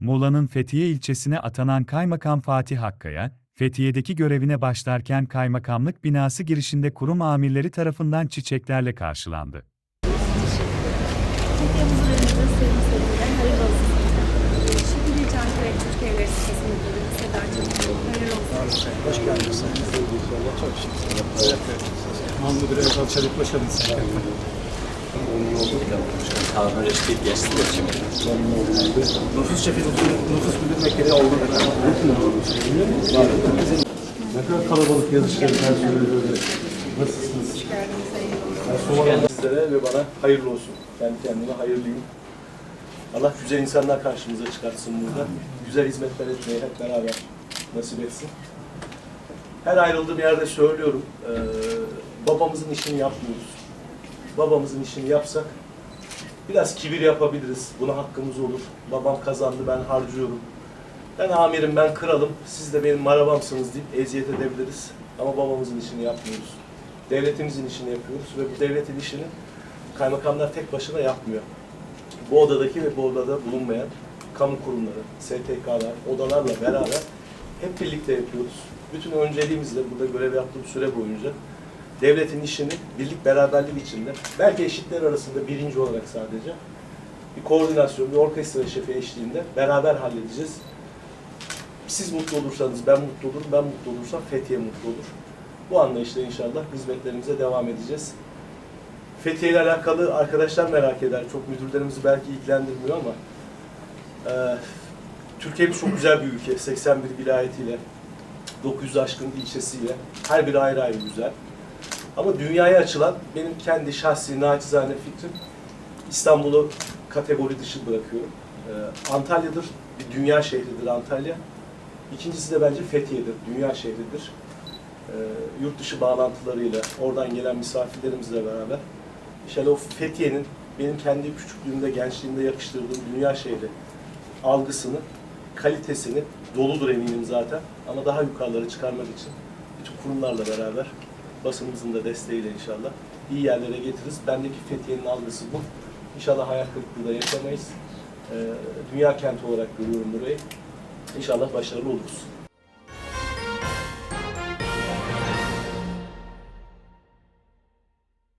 Muğla'nın Fethiye ilçesine atanan Kaymakam Fatih Hakkaya, Fethiye'deki görevine başlarken kaymakamlık binası girişinde kurum amirleri tarafından çiçeklerle karşılandı. Çelik. Hoş geldiniz. Çok şükür. Mahmut biraz daha çabuk Ne kadar kalabalık yazışlar personeli böyle. Nasılsınız? Ben Soma'dan sizlere ve bana hayırlı olsun. Kendi kendime hayırlıyım. Allah güzel insanlar karşımıza çıkartsın burada. Güzel hizmetler etmeyi hep beraber nasip etsin. Her ayrıldığım yerde söylüyorum. babamızın işini yapmıyoruz. Babamızın işini yapsak biraz kibir yapabiliriz. Buna hakkımız olur. Babam kazandı ben harcıyorum. Ben amirim, ben kralım, siz de benim arabamsınız deyip eziyet edebiliriz. Ama babamızın işini yapmıyoruz. Devletimizin işini yapıyoruz ve bu devletin işini kaymakamlar tek başına yapmıyor. Bu odadaki ve bu odada bulunmayan kamu kurumları, STK'lar, odalarla beraber hep birlikte yapıyoruz. Bütün önceliğimizle burada görev yaptığım süre boyunca devletin işini birlik beraberlik içinde, belki eşitler arasında birinci olarak sadece bir koordinasyon, bir orkestra şefi eşliğinde beraber halledeceğiz. Siz mutlu olursanız ben mutlu olurum, ben mutlu olursam Fethiye mutlu olur. Bu anlayışla inşallah hizmetlerimize devam edeceğiz. Fethiye ile alakalı arkadaşlar merak eder. Çok müdürlerimizi belki ilgilendirmiyor ama e, Türkiye'miz çok güzel bir ülke. 81 vilayetiyle, 900 aşkın ilçesiyle. Her biri ayrı ayrı güzel. Ama dünyaya açılan benim kendi şahsi naçizane fikrim İstanbul'u kategori dışı bırakıyorum. Ee, Antalya'dır, bir dünya şehridir Antalya. İkincisi de bence Fethiye'dir, dünya şehridir. Ee, yurt dışı bağlantılarıyla, oradan gelen misafirlerimizle beraber. İnşallah o Fethiye'nin benim kendi küçüklüğümde, gençliğimde yakıştırdığım dünya şehri algısını, kalitesini doludur eminim zaten. Ama daha yukarılara çıkarmak için bütün kurumlarla beraber basınımızın da desteğiyle inşallah iyi yerlere getiririz. Bendeki Fethiye'nin algısı bu. İnşallah hayal kırıklığı da yaşamayız. Ee, dünya kenti olarak görüyorum burayı. İnşallah başarılı oluruz.